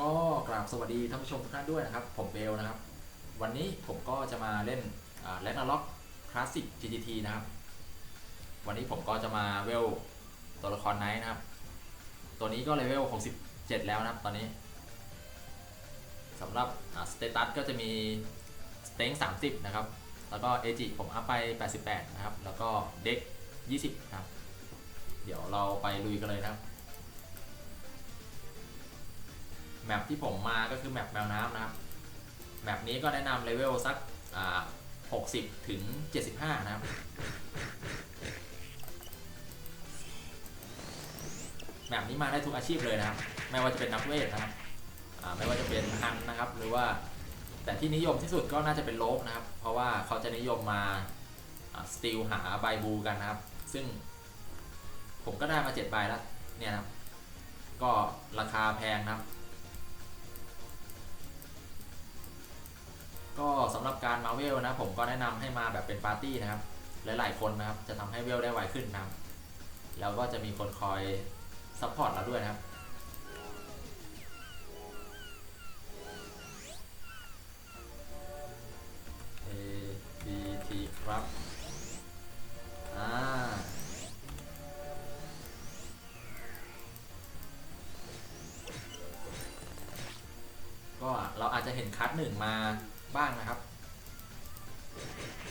ก็กราบสวัสดีท่านผู้ชมทุกท่านด้วยนะครับ ผมเบลนะครับ วันนี้ผมก็จะมาเล่นแลกนาล็อกคลาสสิก GTT นะครับ วันนี้ผมก็จะมาเวลตัวละครไนท์นะครับ ตัวนี้ก็เลเวล 67 แล้วนะครับ ตอนนี้สำหรับสเตตัสก็จะมีสเต็ง30 นะครับ แล้วก็เอจิผมอัพไป 88 นะครับ แล้วก็เด็ก 20นะครับ เดี๋ยวเราไปลุยกันเลยนะครับ แมปที่ผมมาก็คือแมปแมวน้ำนะครับ แมปนี้ก็แนะนำเลเวลสักอ่า60ถึง75นะครับ แมปนี้มาได้ทุกอาชีพเลยนะครับ ไม่ว่าจะเป็นนักเวทนะครับไม่ว่าจะเป็นฮันนะครับ หรือว่าแต่ที่นิยมที่สุดก็น่าจะเป็นโลบนะครับ เพราะว่าเขาจะนิยมมาสติลหาใบบูกันนะครับ ซึ่งผมก็ได้มา7ใบแล้วเนี่ยนะครับ ก็ราคาแพงนะครับ ก็สำหรับการมาเวลนะผมก็แนะนำให้มาแบบเป็นปาร์ตี้นะครับ หลายๆคนนะครับ จะทำให้เวลได้ไวขึ้นนะครับแล้วก็จะมีคนคอยซัพพอร์ตเราด้วยนะครับ A B T ครับอ่าก็เราอาจจะเห็นคัสหนึ่งมา บ้างนะครับ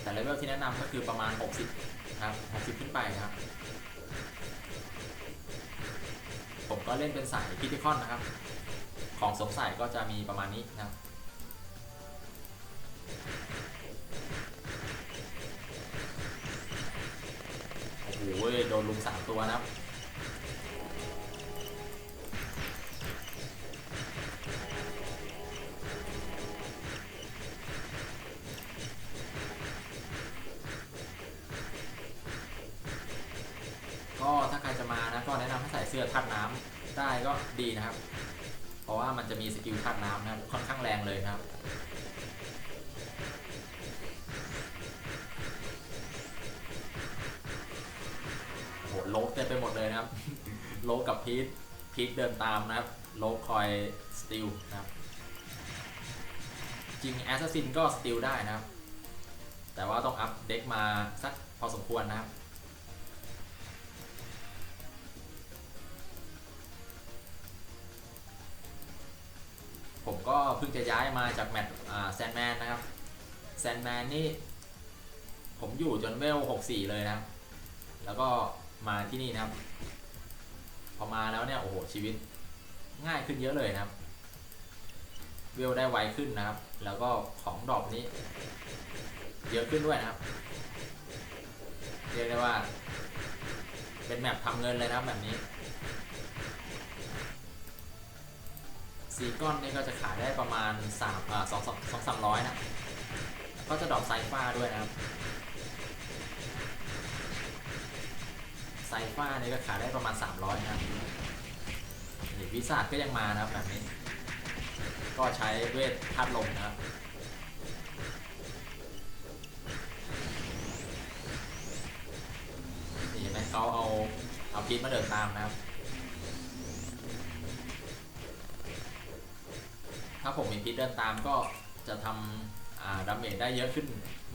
แต่เลเวลที่แนะนำก็คือประมาณ 60นะครับ60 ขึ้นไปนะครับ ผมก็เล่นเป็นสายพิทิคอนนะครับ ของสมใส่ก็จะมีประมาณนี้นะครับโอ้โหโดนลุมสามตัวนะครับ ดีนะครับ เพราะว่ามันจะมีสกิลทัดน้ำนะครับค่อนข้างแรงเลยนะครับโอ้โหโลกเต็มไปหมดเลยนะครับ โลกกับพีทพีทเดินตามนะครับ โลกคอยสติลนะครับจริงแอสซัสซินก็สติลได้นะครับ แต่ว่าต้องอัพเด็กมาสักพอสมควรนะครับ ก็เพิ่งจะย้ายมาจากแมตช์แซนแมนนะครับแซนแมนนี่ผมอยู่จนเวล 64 เลยนะแล้วก็มาที่นี่นะครับ พอมาแล้วเนี่ย โอ้โห ชีวิตง่ายขึ้นเยอะเลยนะครับ เวลได้ไวขึ้นนะครับ แล้วก็ของดรอปนี้ เยอะขึ้นด้วยนะครับ เรียกได้ว่า เป็นแมปทำเงินเลยนะครับแบบนี้ ซีก้อนนี่ก็จะขายได้ประมาณ3อ่า2 2 2 300นะ ก็จะดรอปไซฟ้าด้วยนะครับไซฟ้านี่ก็ขายได้ประมาณ 300 นะครับนี่วิสาดก็ยังมานะครับแบบนี้ ก็ใช้เวทธาตุลมนะครับนี่เห็นไหมเขาเอาเอาพิษมาเดินตามนะครับ ถ้าผมมีพิษเดินตามก็จะทำดาเมจได้เยอะขึ้น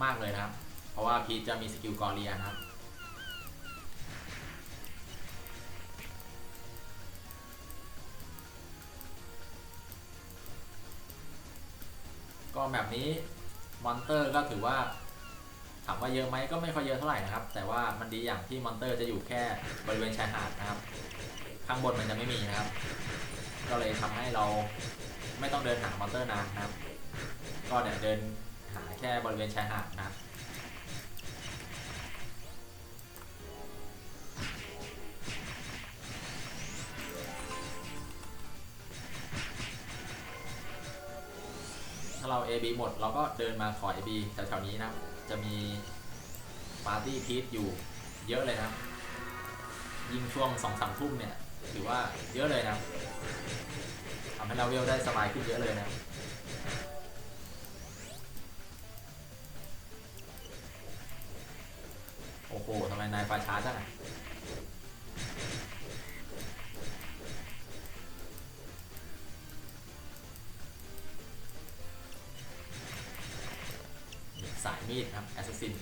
มากเลยนะครับ เพราะว่าพีทจะมีสกิลกอเรียนะครับก็แบบนี้มอนเตอร์ก็ถือว่าถามว่าเยอะไหมก็ไม่ค่อยเยอะเท่าไหร่นะครับ แต่ว่ามันดีอย่างที่มอนเตอร์จะอยู่แค่บริเวณชายหาดนะครับ ข้างบนมันจะไม่มีนะครับ ก็เลยทำให้เรา ไม่ต้องเดินหามอนเตอร์นานนะครับ ก็เดี๋ยวเดินหาแค่บริเวณชายหาดนะครับถ้าเรา AB หมดเราก็เดินมาขอ AB แถวๆนี้นะ จะมีปาร์ตี้พีทอยู่เยอะเลยนะ ยิ่งช่วง2อสามทุ่มเนี่ย ถือว่าเยอะเลยนะำให้เราเวลได้สบายขึ้นเยอะเลยนะโอ้โหทำไมนายปลาช้าจังสายมีดครับแอสซิสซิน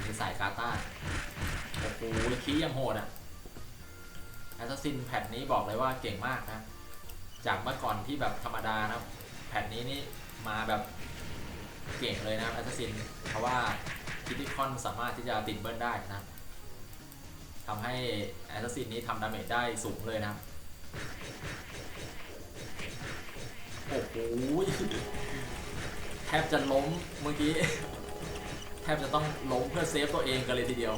เนสายกาตาโอ้โหขี้ยังโหดอะ แอสซัสซินแพทนี้บอกเลยว่าเก่งมากนะ จากเมื่อก่อนที่แบบธรรมดานะครับแพทนี้นี่มาแบบเก่งเลยนะแอสซัสซินเพราะว่าคิติคอนสามารถที่จะติดเบิลได้นะทำให้แอสซัสซินนี้ทำดาเมจได้สูงเลยนะ โอ้โหแทบจะล้มเมื่อกี้ แทบจะต้องล้มเพื่อเซฟตัวเองกันเลยทีเดียว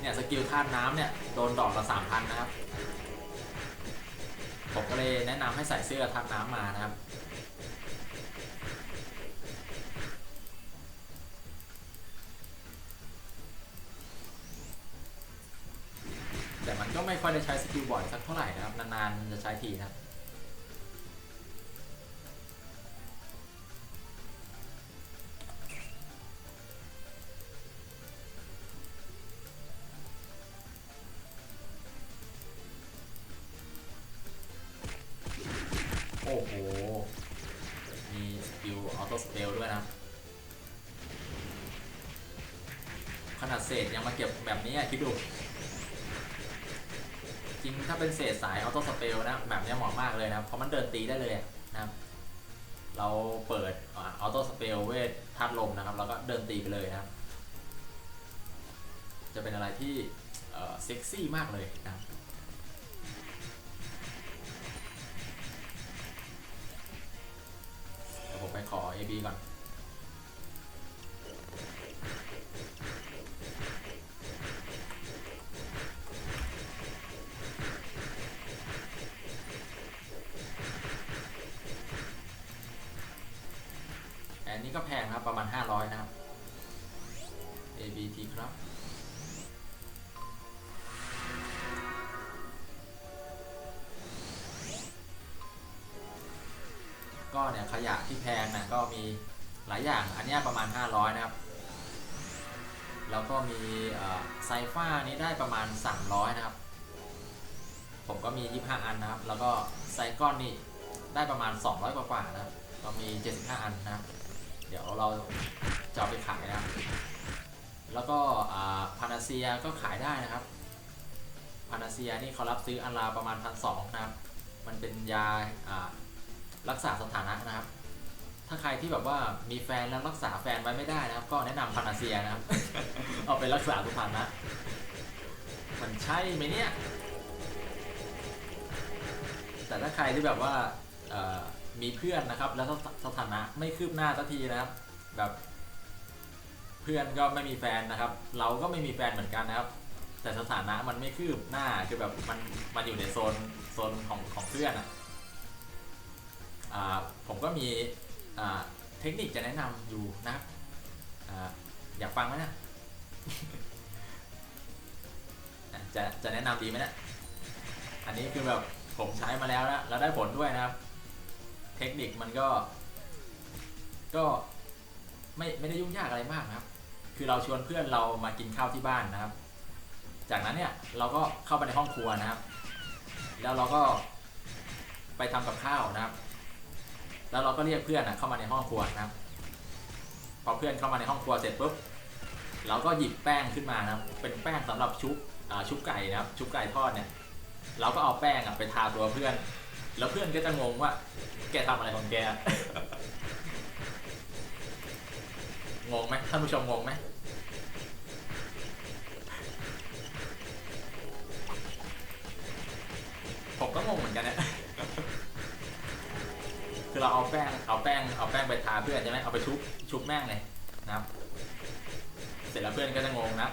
เนี่ยสกิลธาตุน้ำเนี่ยโดนดอกละสามพันนะครับ ผมก็เลยแนะนำให้ใส่เสื้อธาตุน้ำมานะครับแต่มันก็ไม่ค่อยได้ใช้สกิลบ่อยสักเท่าไหร่นะครับ นานๆจะใช้ทีนะครับ ด้วยนะ ขนาดเศษยังมาเก็บแบบนี้คิดดู จริงถ้าเป็นเศษสายออโต้สเปลนะแบบนี้เหมาะมากเลยนะเพราะมันเดินตีได้เลยนะครับ เราเปิดออโต้สเปลเวทธาตุลมนะครับ แล้วก็เดินตีไปเลยนะครับ จะเป็นอะไรที่เซ็กซี่มากเลยนะครับผมไปขอ AB ก่อน ก็แพงครับประมาณ 500 นะครับ ABT ครับ ก็เนี่ยขยะที่แพงนะก็มีหลายอย่างอันนี้ประมาณ 500 นะครับ แล้วก็มีไซฟ้านี้ได้ประมาณ 300 นะครับ ผมก็มี 25 อันนะครับ แล้วก็ไซก้อนนี่ได้ประมาณ 200 กว่าๆนะครับ ก็มี 75 อันนะครับ เดี๋ยวเราจะไปขายนะแล้วก็พานาเซียก็ขายได้นะครับพานาเซียนี่เขารับซื้ออันละประมาณพันสองนะครับ มันเป็นยารักษาสถานะนะครับ ถ้าใครที่แบบว่ามีแฟนแล้วรักษาแฟนไว้ไม่ได้นะครับ ก็แนะนำพานาเซียนะครับ เอาไปรักษาสถานะ มันใช่ไหมเนี่ย แต่ถ้าใครที่แบบว่า มีเพื่อนนะครับ แล้วสสถานะไม่คืบหน้าสักทีนะครับ แบบเพื่อนก็ไม่มีแฟนนะครับ เราก็ไม่มีแฟนเหมือนกันนะครับ แต่สถานะมันไม่คืบหน้าคือแบบมันมันอยู่ในโซนโซนของของเพื่อนอะอ่าผมก็มีเทคนิคจะแนะนำอยู่นะครับออยากฟังไหมนะจะจะแนะนำดีไหมนะอันนี้คือแบบผมใช้มาแล้วนะแล้วได้ผลด้วยนะครับ เทคนิคมันก็ ก็ไม่ไม่ได้ยุ่งยากอะไรมากนะครับ คือเราชวนเพื่อนเรามากินข้าวที่บ้านนะครับ จากนั้นเนี่ยเราก็เข้าไปในห้องครัวนะครับ แล้วเราก็ไปทำกับข้าวนะครับ แล้วเราก็เรียกเพื่อนอะเข้ามาในห้องครัวนะครับ พอเพื่อนเข้ามาในห้องครัวเสร็จปุ๊บ เราก็หยิบแป้งขึ้นมานะครับ เป็นแป้งสำหรับชุบชุบไก่นะครับ ชุบไก่ทอดเนี่ย เราก็เอาแป้งไปทาตัวเพื่อน แล้วเพื่อนก็จะงงว่า แกทำอะไรของแก งงไหมท่านผู้ชมงงไหมผมก็งงเหมือนกันเนี่ยคือเราเอาแป้งเอาแป้งเอาแป้งไปทาเพื่อนใช่ไหมเอาไปชุบชุบแม่งเลยนะครับ เสร็จแล้วเพื่อนก็จะงงนะ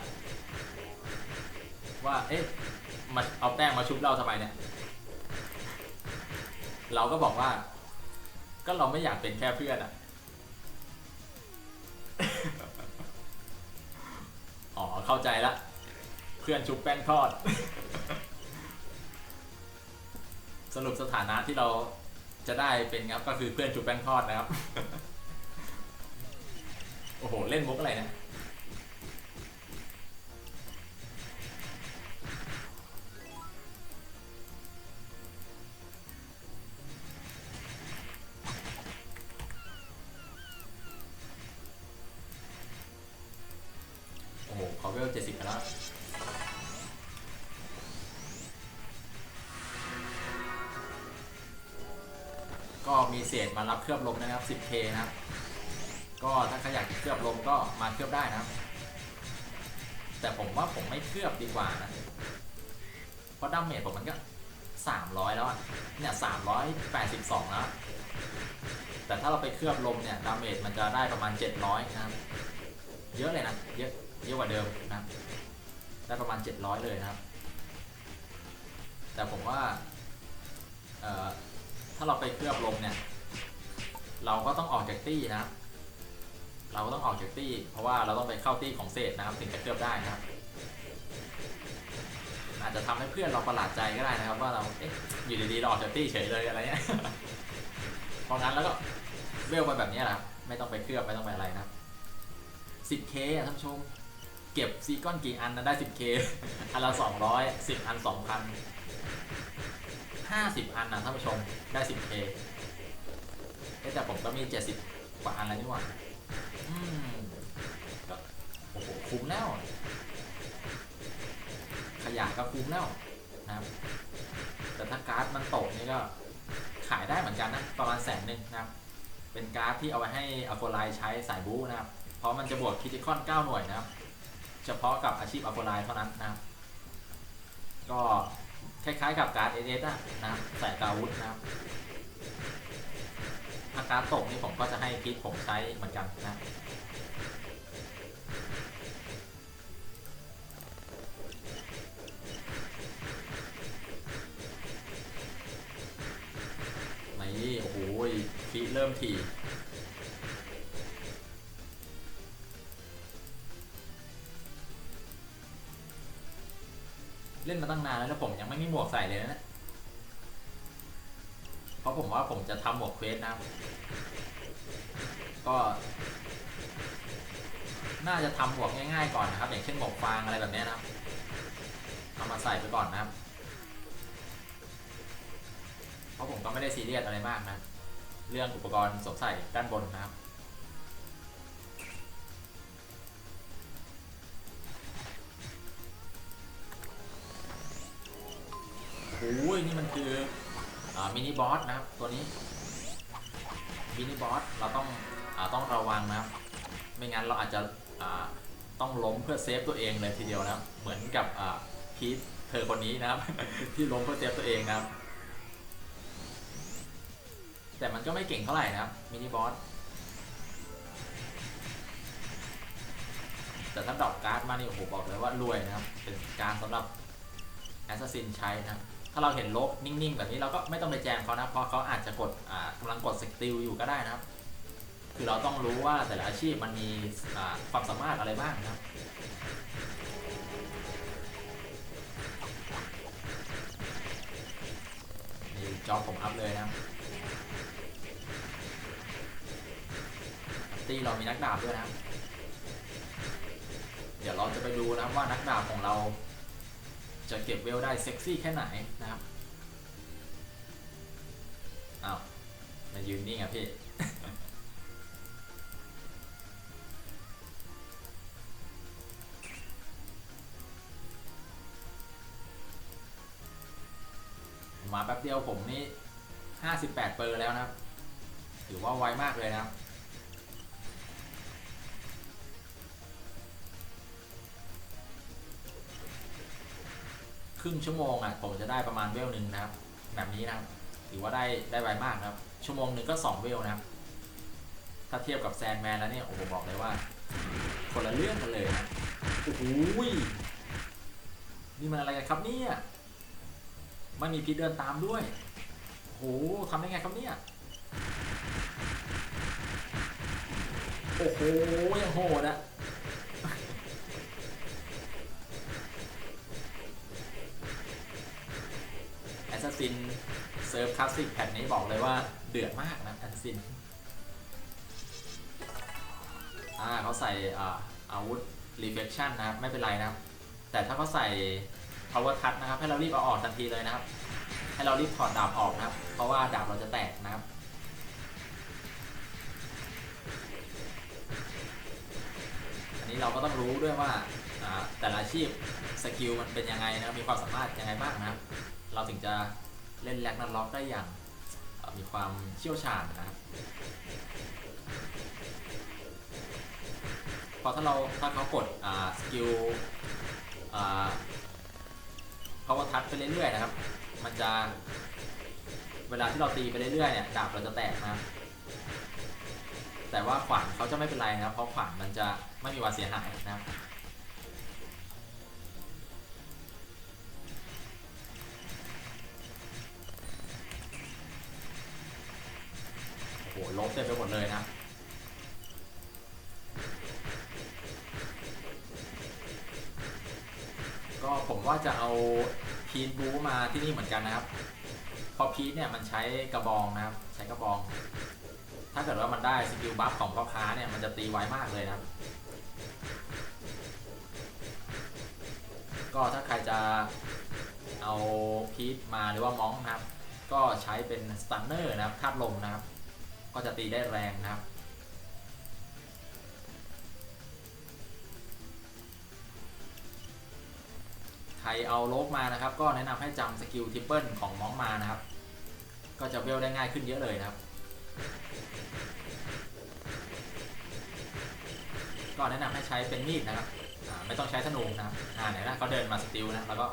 ว่าเอ๊ะมาเอาแป้งมาชุบเราทำไมเนี่ย เราก็บอกว่า ก็เราไม่อยากเป็นแค่เพื่อนอะ อ๋อ เข้าใจละ เพื่อนชุบแป้งทอด สรุปสถานะที่เราจะได้เป็นครับก็คือเพื่อนจุบแป้งทอดนะครับ โอ้โห เล่นมุกอะไรเนะ รับเคลือบลมนะครับ 10k นะครับ ก็ถ้าใครอยากเคลือบลมก็มาเคลือบได้นะครับ แต่ผมว่าผมไม่เคลือบดีกว่านะ เพราะดาเมจผมมันก็ 300 แล้วเนี่ย382 แล้ว แต่ถ้าเราไปเคลือบลมเนี่ยดาเมจมันจะได้ประมาณ 700 นะครับ เยอะเลยนะ เยอะ เยอะกว่าเดิมนะ ได้ประมาณ 700 เลยนะครับ แต่ผมว่าเอ่อถ้าเราไปเคลือบลมเนี่ย เราก็ต้องออกจากตี้นะครับ เราก็ต้องออกจากตี้ เพราะว่าเราต้องไปเข้าตี้ของเศษนะครับถึงจะเคลือบได้นะครับ อาจจะทำให้เพื่อนเราประหลาดใจก็ได้นะครับ ว่าเราเอ๊ะอยู่ดีๆเราออกจากตี้เฉยเลยอะไรเงี้ยเพราะงั้นแล้วก็เวลไปแบบนี้แหละไม่ต้องไปเคลือบไม่ต้องไปอะไรนะครับ 10k อะท่านผู้ชมเก็บซีก้อนกี่อันนะได้ 10k อันละ 200 10 อัน 2,000 50 อันนะท่านผู้ชมได้ 10k แต่ผมก็มี70กว่าอันแล้วนี่หว่าอืมโอ้โหคุ้มแล้วขยะก็คุ้มแล้วนะครับแต่ถ้าการ์ดมันตกนี่ก็ขายได้เหมือนกันนะประมาณแสนหนึ่งนะครับ เป็นการ์ดที่เอาไว้ให้อโฟไลใช้สายบูนะครับ เพราะมันจะบวกคิติคอน 9 หน่วยนะครับ เฉพาะกับอาชีพอโฟไลเท่านั้นนะครับ ก็คล้ายๆกับการ์ดเอเอะนะครับใส่กาวุธนะครับ ถ้าการตกนี่ผมก็จะให้พิษผมใช้เหมือนกันนะนี่โอ้โหพิเริ่มถี่เล่นมาตั้งนานแล้วแล้วผมยังไม่มีหมวกใส่เลยนะ เพราะผมว่าผมจะทำหมวกเควสนะครับก็ น่าจะทำหมวกง่ายๆก่อนนะครับ อย่างเช่นหมวกฟางอะไรแบบนี้นะครับเอามาใส่ไปก่อนนะครับ เพราะผมก็ไม่ได้ซีเรียสอะไรมากนะ เรื่องอุปกรณ์สวมใส่ด้านบนนะครับโอ้ยนี่มันคือ มินิบอสนะครับตัวนี้มินิบอสเราต้องอต้องระวังนะครับ ไม่งั้นเราอาจจะต้องล้มเพื่อเซฟตัวเองเลยทีเดียวนะครับเหมือนกับพีทเธอคนนี้นะครับ ที่ล้มเพื่อเซฟตัวเองนะครับ แต่มันก็ไม่เก่งเท่าไหร่นะครับมินิบอสแต่ถ้าดรอปการ์ดมานี่โอ้โหบอกเลยว่ารวยนะครับ เป็นการสำหรับแอสซัสซินใช้นะครับ ถ้าเราเห็นลบนิ่งๆแบบนี้เราก็ไม่ต้องไปแจมเขานะเพราะเขาอาจจะกดอ่ากำลังกดสกิลอยู่ก็ได้นะครับ คือเราต้องรู้ว่าแต่ละอาชีพมันมีความสามารถอะไรบ้างนะครับนี่จอผมอัพเลยนะตีเรามีนักดาบด้วยนะครับเดี๋ยวเราจะไปดูนะว่านักดาบของเราจะเก็บเวลได้เซ็กซี่แค่ไหน ยืนนิ่งอะพี่มาแป๊บเดียวผมนี่58เปอร์แล้วนะครับ ถือว่าไวมากเลยนะครับครึ่งชั่วโมงอะผมจะได้ประมาณเวลหนึ่งนะครับ แบบนี้นะครับ ถือว่าได้ได้ไวมากครับ ชั่วโมงหนึ่งก็ 2 เวลนะครับ ถ้าเทียบกับแซนแมนแล้วเนี่ยโอ้โหบอกเลยว่า คนละเรื่องกันเลยนะโอ้โหยนี่มันอะไรกันครับเนี่ยไม่มีพิษเดินตามด้วยโอ้โหทำได้ไงครับเนี่ยโอ้โหยังโหดอะแอสซัสซิน ซิร์ฟคลาสสิกแผ่นนี้บอกเลยว่าเดือดมากนะแอสซัสซินอ่าเขาใส่อาอาวุธ reflection นะครับ ไม่เป็นไรนะครับ แต่ถ้าเขาใส่ power touch นะครับ ให้เรารีบเอาออกทันทีเลยนะครับ ให้เรารีบถอดดาบออกนะครับ เพราะว่าดาบเราจะแตกนะครับอันนี้เราก็ต้องรู้ด้วยว่าแต่ละอาชีพสกิลมันเป็นยังไงนะมีความสามารถยังไงบ้างนะครับ เราถึงจะ เล่นแร็กนันล็อกได้อย่างมีความเชี่ยวชาญนะครับพราะถ้าเราถ้าเขากดอ่าสกิลอ่าเขาว่าทัดไปเรื่อยๆนะครับ มันจะเวลาที่เราตีไปเรื่อยๆเนี่ยดาบเราจะแตกนะแต่ว่าขวานเขาจะไม่เป็นไรนะครับเพราะขวานมันจะไม่มีวันเสียหายนะครับ ลบเต็มไปหมดเลยนะก็ผมว่าจะเอาพีทบูมาที่นี่เหมือนกันนะครับ เพราะพีทเนี่ยมันใช้กระบองนะครับ ใช้กระบอง ถ้าเกิดว่ามันได้สกิลบัฟของพ่อค้าเนี่ยมันจะตีไวมากเลยนะครับ ก็ถ้าใครจะเอาพีทมาหรือว่ามองนะครับ ก็ใช้เป็นสตันเนอร์นะครับคาดลมนะครับ ก็จะตีได้แรงนะครับ ใครเอาโลกมานะครับ ก็แนะนำให้จำสกิลทริปเปิลของมองมานะครับ ก็จะเวลได้ง่ายขึ้นเยอะเลยนะครับ ก็แนะนำให้ใช้เป็นมีดนะครับไม่ต้องใช้ธนูนะครับอ่าเนี่ยนะเขาเดินมาสติลนะแล้วก็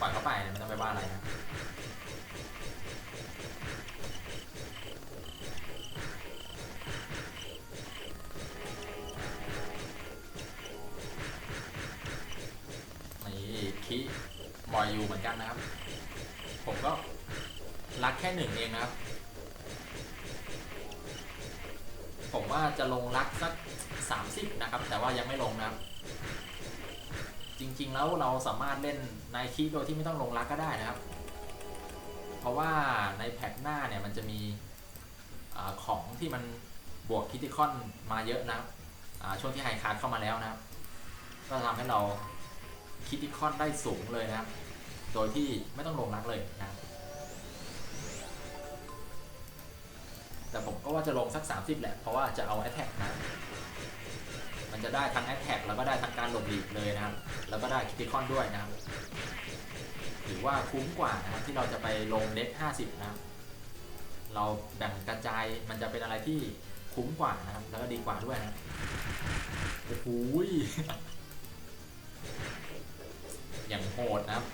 ปล่อยเขาไปนะไม่ต้องไปว่าอะไรนะ บอยอยู่เหมือนกันนะครับ ผมก็รักแค่หนึ่งเองนะครับ ผมว่าจะลงรักสัก30นะครับ แต่ว่ายังไม่ลงนะครับ จริงๆแล้วเราสามารถเล่นในคีโดยที่ไม่ต้องลงรักก็ได้นะครับ เพราะว่าในแพทหน้าเนี่ยมันจะมีอของที่มันบวกคิติคอนมาเยอะนะครับช่วงที่ไฮคาร์ดเข้ามาแล้วนะครับ ก็ทำให้เราคิติคอนได้สูงเลยนะครับ โดยที่ไม่ต้องลงรักเลยนะแต่ผมก็ว่าจะลงสัก 30 แหละ เพราะว่าจะเอา a t t a c k นะ มันจะได้ทั้ง a t t a c k แล้วก็ได้ทั้งการหลบหลีกเลยนะครับ แล้วก็ได้คิติคอนด้วยนะครับถือว่าคุ้มกว่านะครับที่เราจะไปลงเด็ก50 นะครับ เราแบ่งกระจายมันจะเป็นอะไรที่คุ้มกว่านะครับ แล้วก็ดีกว่าด้วยนะโอ้โหยอย่างโหดนะครับ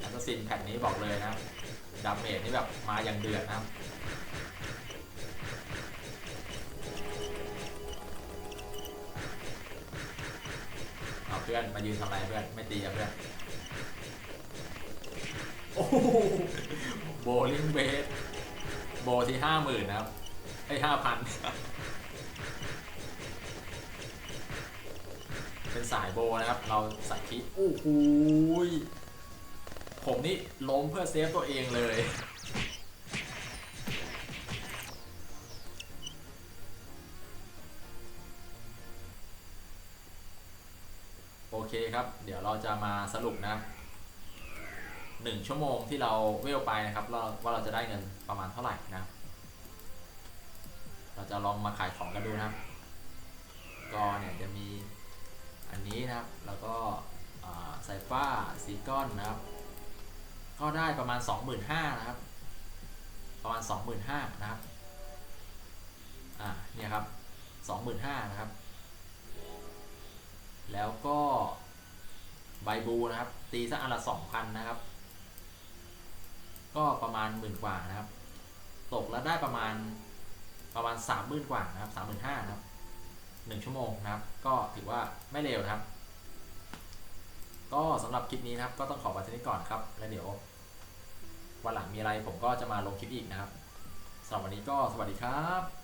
แอสซินแพทนี้บอกเลยนะดาเมจนี่แบบมาอย่างเดือดนะเอาเพื่อนมายืนทำไรเพื่อน ไม่ตีกับเพื่อน โอ้โหโบลิงเบสโบที่ห้าหมื่นนะครับไอ้ห้าพันเป็นสายโบนะครับ เราใส่คิโอ้โห ผมนี่ล้มเพื่อเซฟตัวเองเลย โอเคครับ เดี๋ยวเราจะมาสรุปนะหนึ่งชั่วโมงที่เราเวลไปนะครับเราว่าเราจะได้เงินประมาณเท่าไหร่นะ เราจะลองมาขายของกันดูนะก็เนี่ยจะมีอันนี้นะครับ แล้วก็อ่าไซฟ้าซีก้อนนะครับ ก็ได้ประมาณ 25,000นะครับ ประมาณ 25,000นะครับ อ่า เนี่ยครับ 25,000นะครับ แล้วก็ใบบูนะครับ ตีสักอันละ 2,000 นะครับ ก็ประมาณหมื่นกว่านะครับ ตกแล้วได้ประมาณประมาณ 30,000 กว่านะครับ35,000นะครับหนึ่งชั่วโมงนะครับ ก็ถือว่าไม่เร็วนะครับก็สำหรับคลิปนี้นะครับก็ต้องขอไว้ที่นี้ก่อนครับ แล้วเดี๋ยว วันหลังมีอะไรผมก็จะมาลงคลิปอีกนะครับสำหรับวันนี้ก็สวัสดีครับ